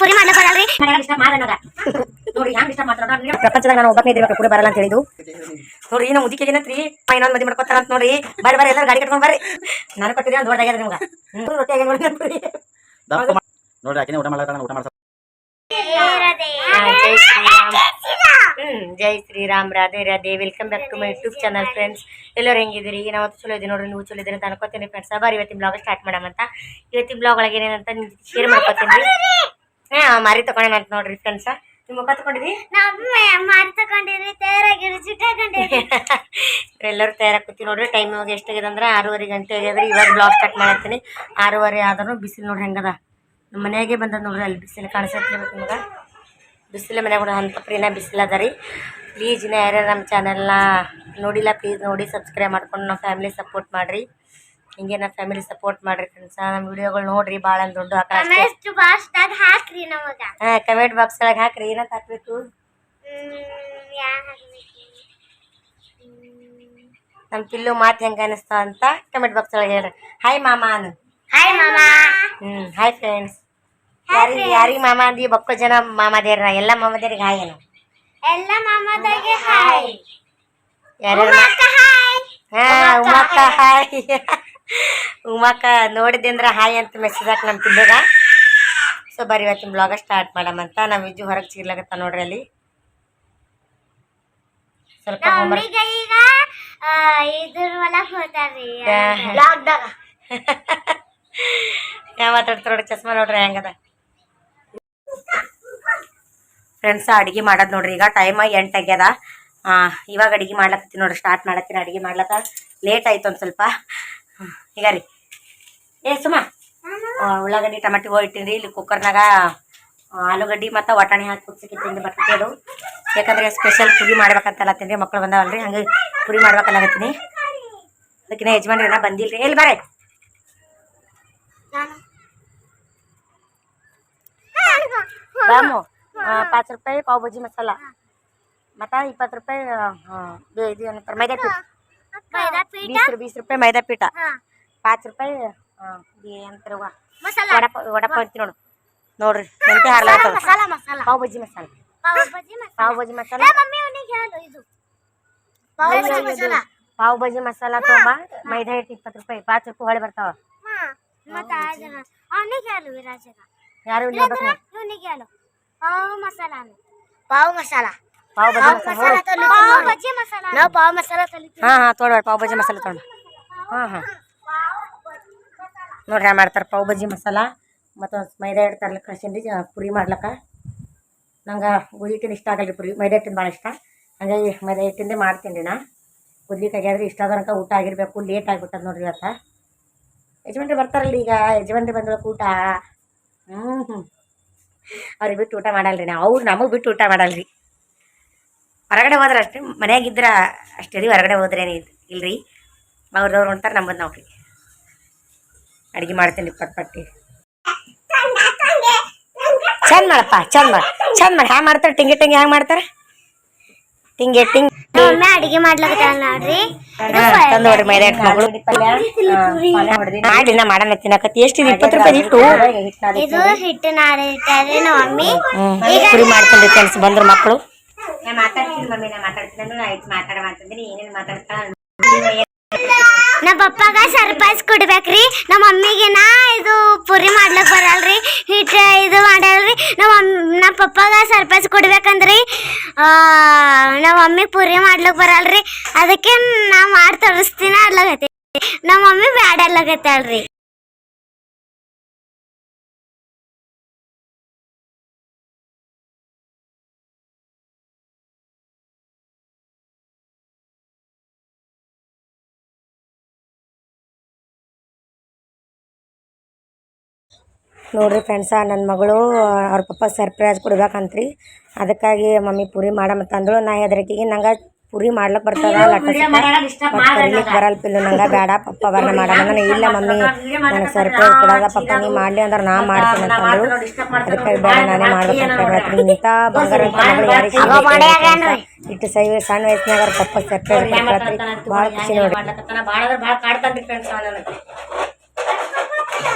ಪುರಿ ಮಾಡ್ಲಿಕ್ ಬರಲ್ರಿ ನೋಡಿ ಹ್ಯಾಂಗ ಇಷ್ಟ? ಮಾಡ್ತಾರ ಪ್ರಪಂಚದಾಗ ನಾನು ಒಬ್ಬನೇ ಇದ್ದೀವಿ ಕೂಡ ಬರಲ್ಲ ಅಂತ ಹೇಳಿದ್ದು. ನೋಡ್ರಿ ಏನೋ ಮುದಿಕೆ ಏನಂತ್ರಿ? ಇನ್ನೊಂದು ಮದಿ ಮಾಡ್ಕೊತಾರ ಅಂತ ನೋಡ್ರಿ. ಬರ್ರಿ ಬರ್ರಿ ಎಲ್ಲರೂ ಗಾಡಿ ಕಟ್ಕೊಂಡ್ ಬರ್ರಿ. ನಾನು ಕೊಟ್ಟಿದ್ದೆ ಒಂದು ದೊಡ್ಡದಾಗ್ಯದ ನಿಮ್ಗೆ. ಹ್ಮ್, ರೊಟ್ಟಿ ಆಗ್ಯಾದ ನೋಡಿ ನೋಡ್ರಿ. ಆಕಿನೇ ಊಟ ಮಾಡ್ಲಾಕ ಊಟ ಮಾಡ್ಸ ಜೈ ಶ್ರೀರಾಮ್. ಹ್ಮ್ Jai Shriram Radhe Radhe. Welcome back to my YouTube channel friends ಎಲ್ಲರೂ ಹೆಂಗಿದ್ದೀರಿ? ನಾವು ಚಲೋ ಇದ್ದೀವಿ ನೋಡ್ರಿ ನೀವು ಚಲೋ ಇದ್ದೀರಿ ಅಂತ ಅನ್ಕೋತೀನಿ ಫ್ರೆಂಡ್ಸ್ ಬಾರಿ ಇವತ್ತಿನ ಬ್ಲಾಗ್ ಸ್ಟಾರ್ಟ್ ಮಾಡಮಂತ ಇವತ್ತಿನ ಬ್ಲಾಗ್ ಒಳಗೆ ಏನೇನಂತ ನಿಮ್ಗೆ ಶೇರ್ ಮಾಡ್ಕೋತೀನಿ. ಹಾ ಮಾರಿ ತಗೊಂಡೇನ ಅಂತ ನೋಡ್ರಿ ಫ್ರೆಂಡ್ಸ್ ನಿಮ್ಮ ಮುಖ ತಗೊಂಡಿದ್ವಿ ಮಾರಿ ತಗೊಂಡಿರಿ ತಯಾರಾಗಿರಿ ಜುಟ್ ಎಲ್ಲರೂ ತಯಾರಾಗಿ ತಯಾರಾಗ್ತೀವಿ ನೋಡ್ರಿ ಟೈಮ್ ಇವಾಗ ಎಷ್ಟಾಗಿದೆ ಅಂದ್ರೆ ಆರೂವರೆ ಗಂಟೆ ಆಗ್ಯದ್ರಿ. ಇವಾಗ ಬ್ಲಾಗ್ ಕಟ್ ಮಾಡತ್ತೀನಿ. ಆರೂವರೆ ಆದ್ರೂ ಬಿಸಿಲು ನೋಡ್ರಿ ಹೆಂಗದ ನಮ್ಮ ಮನೆಯಾಗೆ ಬಂದದ ನೋಡ್ರಿ ಅಲ್ಲಿ ಬಿಸಿಲು ಕಾಣಿಸತ್ಲಿಬೇಕು ನಿಮ್ಗೆ. ಬಿಸಿಲು ಮನ್ಯಾಗ ಕೂಡ ಅಂತ ಪ್ರೀನ ಬಿಸಿಲು ಅದ ರೀ. ಪ್ಲೀಸ್ ಇನ್ನ ಯಾರ್ಯಾರು ನಮ್ಮ ಚಾನೆಲ್ನ ನೋಡಿಲ್ಲ ಪ್ಲೀಸ್ ನೋಡಿ ಸಬ್ಸ್ಕ್ರೈಬ್ ಮಾಡ್ಕೊಂಡು ನಮ್ಮ ಫ್ಯಾಮಿಲಿ ಸಪೋರ್ಟ್ ಮಾಡಿರಿ. ಹಿಂಗೆ ನಮ್ಮ ಫ್ಯಾಮಿಲಿ ಸಪೋರ್ಟ್ ಮಾಡ್ರಿ ಫ್ರೆಂಡ್ಸ್ ನಮ್ಮ ವಿಡಿಯೋಗಳು ನೋಡ್ರಿ ಭಾಳ ಅಂದ್ರೆ ದೊಡ್ಡ ಬಾಸ್ಟಾಗ ಹಾಕ್ರಿ ನಮಗ. ಹಾಂ ಕಮೆಂಟ್ ಬಾಕ್ಸ್ ಒಳಗೆ ಹಾಕ್ರಿ. ಏನಂತ ಹಾಕ್ಬೇಕು? ನಮ್ಮ ಪಿಲ್ಲು ಮಾತು ಹೆಂಗೆ ಅನಿಸ್ತಾ ಅಂತ ಕಮೆಂಟ್ ಬಾಕ್ಸ್ ಒಳಗೆ ಹೇಳ್ರಿ. ಹಾಯ್ ಮಾಮಾ ಅನು. ಹಾಯ್ ಮಾಮಾ. ಹ್ಮ್ ಹಾಯ್ ಫ್ರೆಂಡ್ಸ್ ಯಾರಿಗೆ ಯಾರಿಗೆ ಮಾಮ ಅಂದಿ? ಬಕ್ಕೋ ಜನ ಮಾಮಾದೇರ ಎಲ್ಲ ಮಾಮಾದೇರಿಗೆ ಹಾಯ್ ಏನು ಎಲ್ಲ ಮಾಮದಾಗೆ ಹಾಯ್ ಯಾರ್ಯಾರು ಹಾಯ್ ಹಾ ಉಮಾಕ ಹಾಯ್ ಉಮಾಕ ನೋಡಿದೆ ಅಂದ್ರೆ ಹಾಯ್ ಅಂತ ಮೆಸೇಜ್ ಹಾಕಿ ನಮ್ಮ ತಿಂದಾಗ. ಸೊ ಬರೀ ಇವತ್ತಿನ ಬ್ಲಾಗ ಸ್ಟಾರ್ಟ್ ಮಾಡಮಂತ ನಾವು ವಿಜು ಹೊರಗೆ ಸಿಗ್ಲಾಗತ್ತ ನೋಡ್ರಿ ಅಲ್ಲಿ. ಸ್ವಲ್ಪ ಈಗ ಇದ್ರ ಯಾವ ಮಾತಾಡ್ತಾರ ನೋಡಿ ಚಸ್ಮಾ ನೋಡ್ರಿ ಹೆಂಗದ ಫ್ರೆಂಡ್ಸ್ ಅಡಿಗೆ ಮಾಡೋದು ನೋಡ್ರಿ ಈಗ. ಟೈಮ್ ಎಂಟು ಆಗ್ಯದ. ಆ, ಇವಾಗ ಅಡಿಗೆ ಮಾಡ್ಲಕತ್ತೀನಿ ನೋಡ್ರಿ ಸ್ಟಾರ್ಟ್ ಮಾಡತ್ತೀನಿ ಅಡಿಗೆ ಮಾಡ್ಲಕ್ಕ. ಲೇಟ್ ಆಯ್ತು ಒಂದು ಸ್ವಲ್ಪ. ಈಗ ರೀ. ಏ ಸುಮ್ಮ ಉಳ್ಳಾಗಡ್ಡಿ, ಟಮಾಟಿ ರೀ ಇಲ್ಲಿ ಕುಕ್ಕರ್ನಾಗ ಆಲೂಗಡ್ಡಿ ಮತ್ತು ವಟಾಣಿ ಹಾಕಿ ಕುದಿಸಕ್ಕೆ ತಿಂದು ಬರ್ತೈತಿ ಯಾಕಂದರೆ ಸ್ಪೆಷಲ್ ಪುರಿ ಮಾಡ್ಬೇಕಂತಲ್ಲತ್ತೀನಿ ಮಕ್ಳು ಬಂದಾವಲ್ರಿ, ಹಂಗೆ ಪುರಿ ಮಾಡ್ಬೇಕಲ್ಲಾಗತ್ತೀನಿ ಅದಕ್ಕಿನ್ನ ಯಜಮಾನ್ರಿ ಏನ ರೀ ಎಲ್ಲಿ ಬರ? ಬಾಮು ಪಾಚ್ ರೂಪಾಯಿ, ಪಾವ್ ಭಾಜಿ ಮಸಾಲ. ಮತ್ತು ಇಪ್ಪತ್ತು ರೂಪಾಯಿ ಇದು ಏನಂತಾರೆ ಮೈದಾ ಪೀಠ ಮೈದಾ ಪೀಠ ಬೀಸ್ ಬೀಸ್ ರೂಪಾಯಿ ಮೈದಾ ಪೀಠ ಹಾ. ಪಾಚ್ ರೂಪಾಯಿ ಏನಂತಾರ ಮಸಾಲ? ವಡಪ ವಡಪ ಅಂತೀವಿ ನೋಡು. ನೋಡ್ರಿ ಮೆಂತೆ ಹಾರ್ಲಾಗ್ತದ ಮಸಾಲ ಮಸಾಲ ಪಾವ್ ಭಾಜಿ ಮಸಾಲ. ಪಾವ್ ಭಾಜಿ ಮಸಾಲ. ಪಾವ್ ಭಾಜಿ ಮಸಾಲ. ಏ, ಮಮ್ಮಿ ಅವನಿಗೆ ಹೇಳು ಇದು. ಪಾವ್ ಭಾಜಿ ಮಸಾಲ. ಪಾವ್ ಭಾಜಿ ಮಸಾಲ ತಗೊಂಬ ಮೈದಾ ಹಿಟ್ಟು ಇಪ್ಪತ್ತು ರೂಪಾಯಿ. ಪಾಚ್ ರೂಪಾಯಿ ಹೊಳೆ ಬರ್ತಾವ. ಹಾ ಮತ್ತೆ ಆ ಜನ. ಅವನಿಗೆ ಹೇಳು ವಿರಾಜನ. ಯಾರು ಇಲ್ಲಿ ಹೋಗ್ಬೇಕು ನೋಡಿ. ಇವನಿಗೆ ಹೇಳು. ಪಾವ್ ಮಸಾಲ ಪಾವ್ ಮಸಾಲ. ಪಾವ್ ಮಸಾಲ. ನಾವು ಪಾವ್ ಮಸಾಲ ಹಾಂ ಹಾಂ ತೊಗೊಳ್ಬೇಡ ಪಾವ್ ಬಜ್ಜಿ ಮಸಾಲ ತೊಗೊಂಡು ಹಾಂ ಹಾಂ. ನೋಡ್ರಿ ಹ್ಯಾಂಗ ಮಾಡ್ತಾರೆ ಪಾವ್ ಬಜ್ಜಿ ಮಸಾಲ. ಮತ್ತು ಮೈದಾ ಹಿಟ್ಟು ತರ್ಲಿಕ್ಕೆ ಕಳ್ಸೀನಿ ರೀ ಪುರಿ ಮಾಡ್ಲಕ್ಕ. ನಂಗೆ ಗೋಧಿ ಹಿಟ್ಟಿನ ಇಷ್ಟ ಆಗಲ್ಲ ರೀ ಪುರಿ. ಮೈದಾ ಹಿಟ್ಟಿನ ಭಾಳ ಇಷ್ಟ. ಹಾಗಾಗಿ ಮೈದಾ ಹಿಟ್ಟಿಂದೇ ಮಾಡ್ತೀನಿ ರೀ ನಾ. ಕುದ್ಲಿಕ್ಕೆ ಆಗ್ಯಾದ್ರಿ ಇಷ್ಟ ತನಕ ಊಟ ಆಗಿರಬೇಕು ಲೇಟ್ ಆಗಿಬಿಟ್ಟದ ನೋಡ್ರಿ ಇವತ್ತು. ಯಜಮಾನ್ರಿ ಬರ್ತಾರಲ್ಲ ಈಗ. ಯಜಮಾನ್ರಿ ಬಂದ್ಬೇಕು ಊಟ. ಹ್ಞೂ ಹ್ಞೂ ಅವ್ರಿಗೆ ಬಿಟ್ಟು ಊಟ ಮಾಡಲ್ರಿ ನಾವು ಅವ್ರು ನಮಗೆ ಬಿಟ್ಟು ಊಟ ಮಾಡಲ್ರಿ. ಹೊರಗಡೆ ಹೋದ್ರೆ ಅಷ್ಟೇ ಮನ್ಯಾಗಿದ್ರ ಅಷ್ಟೇ ರೀ ಹೊರಗಡೆ ಹೋದ್ರೆ ಏನು ಇಲ್ರಿ. ಅವ್ರದವ್ರು ಹೊಂಟಾರ ನಮ್ಮದು ನಾವು ರೀ ಅಡುಗೆ ಮಾಡ್ತೀನಿ ಪಟ್ ಪಟ್ಟಿ. ಚಂದ ಮಾಡಪ್ಪ ಚಂದ ಮಾಡ ಚಂದ ಮಾಡಿ. ಹ್ಯಾಂಗ ಮಾಡ್ತಾರೆ ಟಿಂಗೆ ಟಿಂಗೆ ಹ್ಯಾಂಗ ಮಾಡ್ತಾರೆ? ಟಿಂಗೆ ಟಿಂಗ್. ಅಡಿಗೆ ನೋಡ್ರಿ. ನೋಡ್ರಿ ಮೈದಾ ಮಾಡಿ ನಾ ಮಾಡೋಣ ತಿನ್ನಕತ್ತಿ ಎಷ್ಟು ಇಪ್ಪತ್ತು ರೂಪಾಯಿ ಇಟ್ಟು ಇದು ಹಿಟ್ಟು ನಾಳೆ ನಮ್ಮ ಮಮ್ಮಿ ಫ್ರೆಂಡ್ಸ್ ಬಂದ್ರು ಮಕ್ಕಳು. ನಾ ಮಾತಾಡ್ತೀನಿ ಮಮ್ಮಿ, ನಾ ಮಾತಾಡ್ತೀನಿ ಆಯ್ತು ಏನೇನು ನಮ್ಮ ಪಪ್ಪಾಗ ಸರ್ಪ್ರೈಸ್ ಕೊಡ್ಬೇಕ್ರಿ. ನಮ್ಮ ಮಮ್ಮಿಗೆ ನಾ ಇದು ಪುರಿ ಮಾಡ್ಲಕ್ ಬರಲ್ರಿ, ಹಿಟ್ ಇದು ಮಾಡಲ್ರಿ. ನಮ್ಮ ಮಮ್- ನಮ್ಮ ಪಪ್ಪಾಗ ಸರ್ಪ್ರೈಸ್ ಕೊಡ್ಬೇಕಂದ್ರಿ. ನಮ್ಮ ಮಮ್ಮಿ ಪುರಿ ಮಾಡ್ಲಕ್ ಬರಲ್ರಿ. ಅದಕ್ಕೆ ನಾ ಮಾಡಿ ತರಿಸ್ತೀನಿ ಅಡ್ಲಾಗತ್ತೆ ನಮ್ಮ ಮಮ್ಮಿ ಬ್ಯಾಡ ಅನ್ಲಾಗತ್ತಳ್ರಿ ನೋಡ್ರಿ ಫ್ರೆಂಡ್ಸ ನನ್ನ ಮಗಳು ಅವ್ರ ಪಪ್ಪ ಸರ್ಪ್ರೈಸ್ ಕೊಡ್ಬೇಕಂತ್ರಿ. ಅದಕ್ಕಾಗಿ ಮಮ್ಮಿ ಪುರಿ ಮಾಡಮತ್ತಂದಳು ನಾ ಹೆದರಿಕೆಗೆ ನಂಗೆ ಪೂರಿ ಮಾಡ್ಲಕ್ಕೆ ಬರ್ತದ ಕರಿಲಿಕ್ಕೆ ಬರಲ್ಪಿಲ್ಲ ನಂಗೆ ಬೇಡ ಪಪ್ಪ ಬರ್ನ ಮಾಡಲ್ಲ ನಾನು ಇಲ್ಲ ಮಮ್ಮಿ ನನಗೆ ಸರ್ಪ್ರೈಸ್ ಕೊಡೋದ ಪಪ್ಪ ನೀ ಮಾಡ್ಲಿ ಅಂದ್ರೆ ನಾ ಮಾಡ್ತೀನಿ ಅಂತ ಅಂದಳು. ಅದಕ್ಕಾಗಿ ಬೇಡ ನಾನೇ ಮಾಡ್ಬೇಕಂತ ಇಂಥ ಬಂಗಾರ ಇಟ್ಟು ಸೈ ಸಣ್ಣ ವಯಸ್ಸಿನಾಗ ಅವ್ರ ಪಪ್ಪ ಸರ್ಪ್ರೈಸ್ ಬಹಳ ಭಾಳ ಖುಷಿ ನೋಡಿ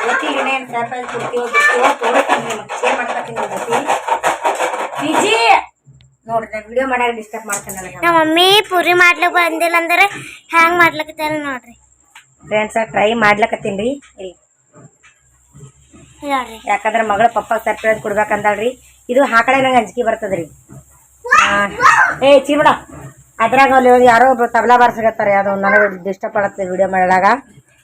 ಗೊತ್ತಿ ನೋಡ್ರಿ ವಿಡಿಯೋ ಡಿಸ್ಟರ್ಬ್ ಮಮ್ಮಿ ಪೂರಿ ಮಾಡ್ಲಿಕ್ಕೆ ಬಂದಿಲ್ಲ ಅಂದ್ರೆ ಹ್ಯಾಂಗ ಮಾಡ್ಲಕತ್ತಾರ ನೋಡ್ರಿ. ಫ್ರೆಂಡ್ಸ್ ಟ್ರೈ ಮಾಡ್ಲಕತ್ತೀನಿ ರೀ. ಇಲ್ಲಿ. ಯಾಕಂದ್ರೆ ಮಗಳ ಪಪ್ಪ ಸರ್ಪ್ರೈಸ್ ಕೊಡ್ಬೇಕಂತಳ್ರಿ ಇದು ಹಾಕಡೆ ನಂಗೆ ಅಂಜಿಕೆ ಬರ್ತದ್ರಿ. ಏ ಚೀರ್ಬಿಡ. ಅದ್ರಾಗ ಅಲ್ಲಿ ಯಾರೋ ಒಬ್ರು ತಬಲಾ ಬಾರ್ಸಕತ್ತಾರೆ ಅದು ನನಗೆ ಡಿಸ್ಟರ್ಬ್ ಮಾಡತ್ತೆ ವಿಡಿಯೋ ಮಾಡಿದಾಗ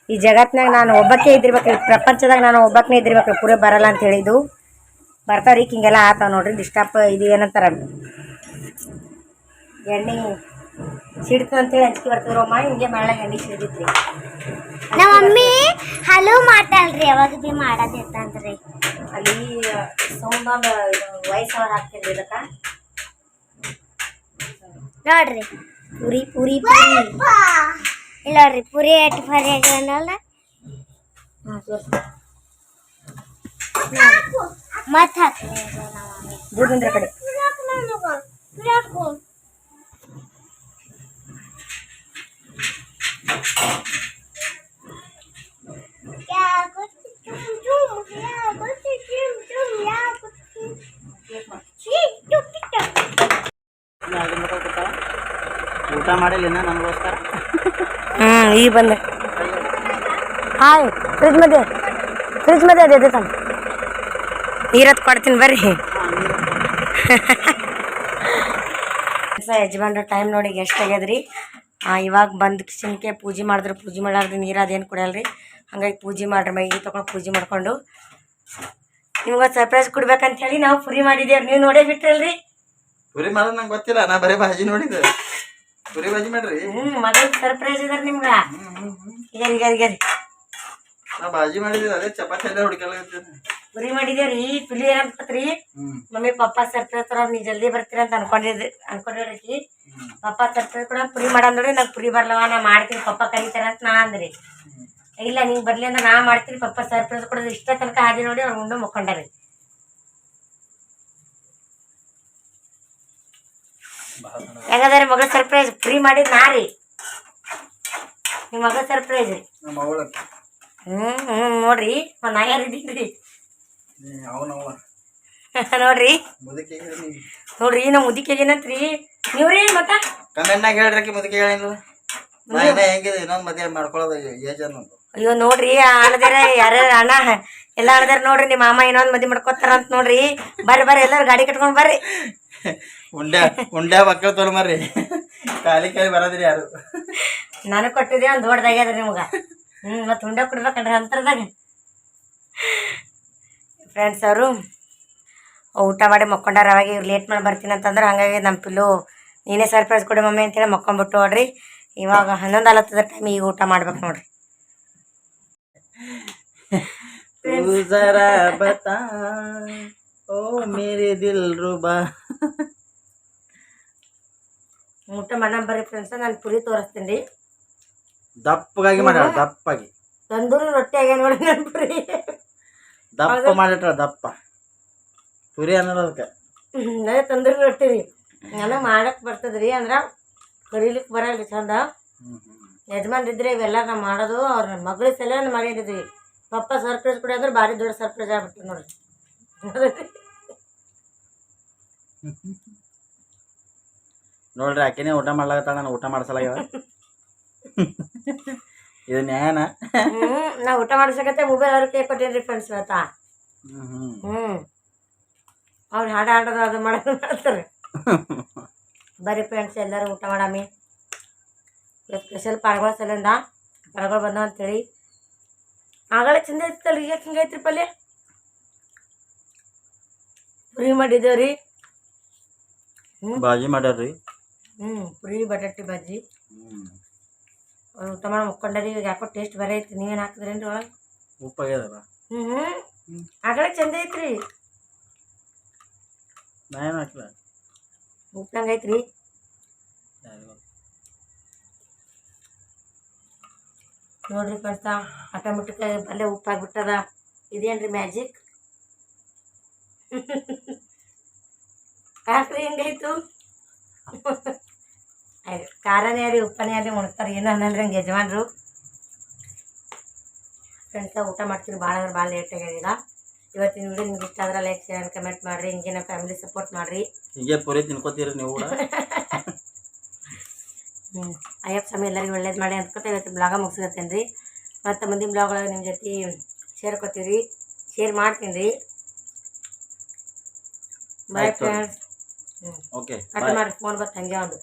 ಈ ಜಗತ್ನಾಗ ನಾನು ಒಬ್ಬಕ್ಕೆ ಇದ್ದಿರ್ಬೇಕು ಈ ಪ್ರಪಂಚದಾಗ ನಾನು ಒಬ್ಬಕ್ಕನೇ ಇದ್ದಿರ್ಬೇಕು ಪೂರೇ ಬರಲ್ಲ ಅಂತ ಹೇಳಿದ್ದು. ಬರ್ತಾವ್ರಿ ಹಿಂಗೆಲ್ಲ ಆತಾವ ನೋಡ್ರಿ ಡಿಸ್ಟಪ್ ಇದು ಏನಂತಾರ? ಎಣ್ಣೆ ಸಿಡ್ತು ಅಂತೇಳಿ ಅಂಜಿಕೆ ಬರ್ತದ್ರಿ ಅಮ್ಮ ಹಿಂಗೆ ಮಳೆ ಎಣ್ಣೆ ಸಿಡಿದ್ರಿ ನಮ್ಮ ಮಮ್ಮಿ ಹಲವು ಮಾಡ್ತಾಳ್ರಿ ಯಾವಾಗ ಬಿ ಅಂತಂದ್ರಿ ಅಲ್ಲಿ ಸೌಂಡ್ ಒಂದು ವಾಯ್ಸ್ ಅವರ್ ಹಾಕ್ತಿದ್ರಿ ಇದಕ್ಕೆ. ನೋಡ್ರಿ. ಪುರಿ ಪುರಿ ಪೂರಿ. ಇಲ್ಲ ನೋಡ್ರಿ ಪೂರಿ ಎಟ್ಟು ಪರಿ ಆಗ್ಯಾನಲ್ಲ ಮತ್ ಹಾಕ್ರಿ ದೂರ ನಿಂದ್ರ ಕಡೆ. ಊಟ ಮಾಡಿಲ್ಲ ನನಗೋಸ್ಕರ? ಈಗ ಬಂದೆ. ಹಾಯ್ ಫ್ರಿಜ್ ಮಧ್ಯೆ ಫ್ರಿಜ್ ಮಧ್ಯೆ ಅದೇ ಅದೇ ತಮ್ಮ ನೀರತ್ ಕೊಡ್ತೀನಿ ಬರ್ರಿ. ಯಜಮಾನ್ರ ಟೈಮ್ ನೋಡಿ ಎಷ್ಟು ಆಗ್ಯದ್ರಿ? ಇವಾಗ ಬಂದು ಕಿಚನ್ಗೆ ಪೂಜೆ ಮಾಡಿದ್ರೆ, ಪೂಜೆ ಮಾಡಾರ್ದು ನೀರು ಅದೇನು ಕುಡಿಯಲ್ರಿ? ಹಂಗಾಗಿ ಪೂಜೆ ಮಾಡ್ರಿ ಮೈ ತೊಗೊಂಡು ಪೂಜೆ ಮಾಡಿಕೊಂಡು. ನಿಮ್ಗೆ ಸರ್ಪ್ರೈಸ್ ಕೊಡ್ಬೇಕಂತ ಹೇಳಿ ನಾವು ಪುರಿ ಮಾಡಿದ್ದೇವೆ ನೀವು ನೋಡೇ ಬಿಟ್ರಲ್ರಿ? ಪುರಿ ಮಾಡೋದು ನಂಗೆ ಗೊತ್ತಿಲ್ಲ, ನಾ ಬರೀ ಭಾಜಿ ನೋಡಿದ್ದೆ. ಪುರಿ ಭಾಜಿ ಮಾಡ್ರಿ? ಹ್ಞೂ ಮಗಳ ಸರ್ಪ್ರೈಸ್ ಇದಾರೆ ನಿಮ್ಗೆ. ಈಗ ಈಗ ನಾ ಭಾಜಿ ಮಾಡಿದ್ದೆ ಅದೇ ಚಪಾತಿ ಎಲ್ಲ ಹುಡುಕಲಾಗತ್ತೇನೆ ಪುರಿ ಮಾಡಿದೇವ್ರಿ ಪುಲಿ ಏನಂತತ್ರಿ ಹ್ಮ್. ಮಮ್ಮಿ ಪಪ್ಪ ಸರ್ಪ್ರೈಸ್ ತರ ನೀ ಜಲ್ದಿ ಬರ್ತೀರ ಅಂತ ಅನ್ಕೊಂಡಿದ್ರಿ ಅನ್ಕೊಂಡಿರಕಿ. ಪಪ್ಪ ಸರ್ಪ್ರೈಸ್ ಕೂಡ ಪುರಿ ಮಾಡಂದ್ರಿ ನಂಗೆ ಪುರಿ ಬರ್ಲವ ನಾ ಮಾಡ್ತೀನಿ ಪಪ್ಪ ಕರೀತಾರ ಅಂತ ನಾ ಅಂದ್ರಿ. ಇಲ್ಲ ನಿಂಗೆ ಬರ್ಲಿ ಅಂದ್ರೆ ನಾ ಮಾಡ್ತೀನಿ ಪಪ್ಪ ಸರ್ಪ್ರೈಸ್ ಕೂಡ ಇಷ್ಟ ತನಕ ಹಾದಿ ನೋಡಿ ಅವ್ರು ಉಂಡು ಮುಕ್ಕೊಂಡಾರಿ ಹೆಂಗದಾರಿ ಮಗಳ ಸರ್ಪ್ರೈಸ್ ಫ್ರೀ ಮಾಡಿ ನಾರಿ ನಿಮ್ಮ ಮಗಳ ಸರ್ಪ್ರೈಸ್ ರೀ ಹ್ಮ್ ಅವಳ ಹ್ಞೂ ಹ್ಞೂ ನೋಡ್ರಿ. ನಾ ಯಾರಿದ್ದೀನಿ ನೋಡ್ರಿ ನೋಡ್ರಿ ನಮ್ಮ ಮುದಿಕೆ ಏನಂತ್ರಿ ನೀವ್ರಿ ಮತ್ತ? ಕಮೆಂಟ್ನಾಗ ಹೇಳ್ರಿ ಮುದಕ್ಕೆ ಹೇಳಿಲ್ಲ ನಾ ಇನ್ನ ಹೆಂಗಿದೆ ಇನ್ನೊಂದು ಮದುವೆ ಮಾಡ್ಕೊಳ್ಳೋದು ಏಜ್ ಅನ್ನೋದು ಅಯ್ಯೋ ನೋಡ್ರಿ ಅಣ್ಣದಾರ ಯಾರ್ಯಾರ ಅಣ್ಣ ಎಲ್ಲ ಆಳದಾರ ನೋಡ್ರಿ ನಿಮ್ಮ ಮಾಮ ಇನ್ನೊಂದ್ ಮದಿ ಮಾಡ್ಕೋತಾರ ಅಂತ ನೋಡ್ರಿ. ಬರ್ರಿ ಬರ್ರಿ ಎಲ್ಲಾರು ಗಾಡಿ ಕಟ್ಕೊಂಡ್ ಬರ್ರಿ. ಉಂಡೆ ಉಂಡೆ ಮಕ್ಕಳು ತೊಲಮರ್ರಿ ಖಾಲಿ ಕೈ ಬರೋದ್ರಿ ಯಾರು. ನಾನು ಕೊಟ್ಟಿದ್ದೆ ಒಂದು ದೊಡ್ಡದಾಗ್ಯದ ನಿಮ್ಗೆ. ಹ್ಞೂ ಮತ್ತು ಉಂಡೆ ಕೊಡ್ಬೇಕಂದ್ರೆ ಅಂತರದಾಗ. ಫ್ರೆಂಡ್ಸ್ ಅವರು ಊಟ ಮಾಡಿ ಮಕ್ಕೊಂಡಾರ ಅವಾಗ ಇವ್ರು ಲೇಟ್ ಮಾಡಿ ಬರ್ತೀನಿ ಅಂತಂದ್ರೆ ಹಂಗಾಗಿ ನಮ್ಮ ಪಿಲ್ಲು ನೀನೇ ಸರ್ಪ್ರೈಸ್ ಕೊಡಿ ಮಮ್ಮಿ ಅಂತೇಳಿ ಮಕ್ಕೊಂಬಿಟ್ಟು ನೋಡ್ರಿ. ಇವಾಗ ಹನ್ನೊಂದು ಅಲತ್ತದ ಟೈಮ್ ಈಗ ಊಟ ಮಾಡ್ಬೇಕು ನೋಡ್ರಿ. ಓ ಮೇರೆ ದಿಲ್ ರೂಬಾ. ಊಟ ಮಾಡೋಣ ಬರ್ರಿ ಫ್ರೆಂಡ್ಸ್ ನಾನು ಪುರಿ ತೋರಿಸ್ತೀನಿ. ರೀ ದಪ್ಪಗಾಗಿ ಮಾಡ್ಯಾಳ ದಪ್ಪಾಗಿ. ತಂದೂರಿ ರೊಟ್ಟಿ ಆಗ್ಯಾನ ನೋಡಿ ನನ್ನ ಪುರಿ. ದಪ್ಪ ಮಾಡಿಟ್ರ ದಪ್ಪ. ಪುರಿ ಅನ್ನೋದು ಅದಕ್ಕೆ. ಅದೇ ತಂದೂರಿ ರೊಟ್ಟಿ ರೀ. ನಾನು ಮಾಡಕ್ಕೆ ಬರ್ತದ್ರಿ ಅಂದ್ರೆ ಕರೀಲಿಕ್ಕೆ ಬರಲ್ಲ ರೀ ಚಂದ ಯಜಮಾನ್ರಿದ್ರೆ ಇವೆಲ್ಲ ನಾವು ಮಾಡೋದು ಅವ್ರ ನನ್ನ ಮಗಳ ಸಲ ನಾನು ಮಾಡಿದ್ರಿ ಪಪ್ಪ ಸರ್ಪ್ರೈಸ್ ಕೊಡಿ ಅಂದ್ರೆ ಭಾರಿ ದೊಡ್ಡ ಸರ್ಪ್ರೈಸ್ ಆಗ್ಬಿಟ್ಟು ನೋಡ್ರಿ. ನೋಡ್ರಿ ಆಕೆನೇ ಊಟ ಮಾಡ್ಲಾಗತ್ತಾಳ ನಾನು ಊಟ ಮಾಡ್ಸಲಾಗ್ಯವ ಇದು ನ್ಯಾಯನ. ನಾ ಊಟ ಮಾಡ್ಸಕತ್ತೆ ಮೊಬೈಲ್ ಅವ್ರ ಕೈ ಕೊಟ್ಟಿದ್ರಿ ಫ್ರೆಂಡ್ಸ್ ಇವತ್ತಾ ಹ್ಮ್ ಹ್ಮ್. ಹ್ಞೂ ಅವ್ರು ಹಾಡು ಹಾಡೋದು ಅದು ಮಾಡೋದು ಮಾಡ್ತಾರೆ. ಬರೀ ಫ್ರೆಂಡ್ಸ್ ಎಲ್ಲರೂ ಊಟ ಮಾಡಾಮಿ. ಸ್ಪೆಷಲ್ ಪಾಳ್ಗಳ ಸಲಿಂದ ಪಾಳ್ಗಳು ಬಂದವ ಅಂತೇಳಿ. ಆಗಲೇ ಚಂದ ಐತಲ್ಲ ಈಗ ರೀ ಪಲ್ಯ? ಪುರಿ ಮಾಡಿದ್ದೇವ್ರಿ ಬಾಜಿ ಮಾಡ್ಯಾರ್ರಿ. ಹ್ಞೂ ಪುರಿ ಬಟಾಟಿ ಬಜ್ಜಿ ಊಟ ಮುಕ್ಕೊಂಡರಿ ಈಗ ಯಾಕೋ ಟೇಸ್ಟ್ ಬರ ಐತಿ ನೀವೇನು ಹಾಕಿದ್ರೇನ್ರಿ ಒಳಗೆ? ಉಪ್ಪಾಗ್ಯದಲ್ಲ? ಹ್ಞೂ ಹ್ಞೂ ಆಗಲೇ ಚಂದ ಐತ್ರಿ. ನಾ ಏನು ಹಾಕಿಲ್ಲ? ಉಪ್ಪಂಗೆ ಐತ್ರಿ. ನೋಡ್ರಿ ಪಸ್ತ ಆಟೋಮೆಟಿಕ್ ಅಲ್ಲೇ ಉಪ್ಪಾಗ್ಬಿಟ್ಟದ. ಇದೇನ್ರಿ ಮ್ಯಾಜಿಕ್? ಯಾಕ್ರಿ ಹಿಂಗಾಯ್ತು ಆಯ್ತು ಖಾರನೇ ಆಗಲಿ ಉಪ್ಪನೇ ಆಗಲಿ ಉಣ್ತಾರೆ ಏನೋ ಅನ್ನಲ್ರಿ ಹಂಗೆ ಯಜಮಾನ್ರು. ಫ್ರೆಂಡ್ಸ ಊಟ ಮಾಡ್ತೀರಿ ಭಾಳ ಅಂದ್ರೆ ಭಾಳ ಲೇಟ್ ಆಗಿದೆ ಈಗ. ಇವತ್ತಿನ ವಿಡಿಯೋ ನಿಮ್ಗೆ ಇಷ್ಟ ಆದ್ರೆ ಲೈಕ್ ಶೇರ್ ಕಮೆಂಟ್ ಮಾಡಿರಿ. ಹಿಂಗೆ ನಮ್ಮ ಫ್ಯಾಮಿಲಿ ಸಪೋರ್ಟ್ ಮಾಡಿರಿ. ಹಿಂಗೆ ಪುರಿ ತಿನ್ಕೋತೀರಿ ನೀವು ಕೂಡ. ಹ್ಞೂ ಅಯ್ಯಪ್ಪ ಸ್ವಾಮಿ ಎಲ್ಲರಿಗೂ ಒಳ್ಳೇದು ಮಾಡಿ ಅಂದ್ಕೊತ ಇವತ್ತು ಬ್ಲಾಗ ಮುಗಿಸ್ಕೊತೇನೆ ರೀ ಮತ್ತು ಮುಂದಿನ ಬ್ಲಾಗ್ ಒಳಗೆ ನಿಮ್ಮ ಜೊತೆ ಸೇರ್ಕೊತೀರಿ ಶೇರ್ ಮಾಡ್ತೀನಿ ರೀ. ಬಾಯ್. ಫ್ರೆಂಡ್ಸ್ ಹ್ಞೂ ಓಕೆ ಕಟ್ ಮಾಡಿರಿ ಮಾಡಿ ಫೋನ್ ಬತ್ತು ಹಂಗೆ ಒಂದು.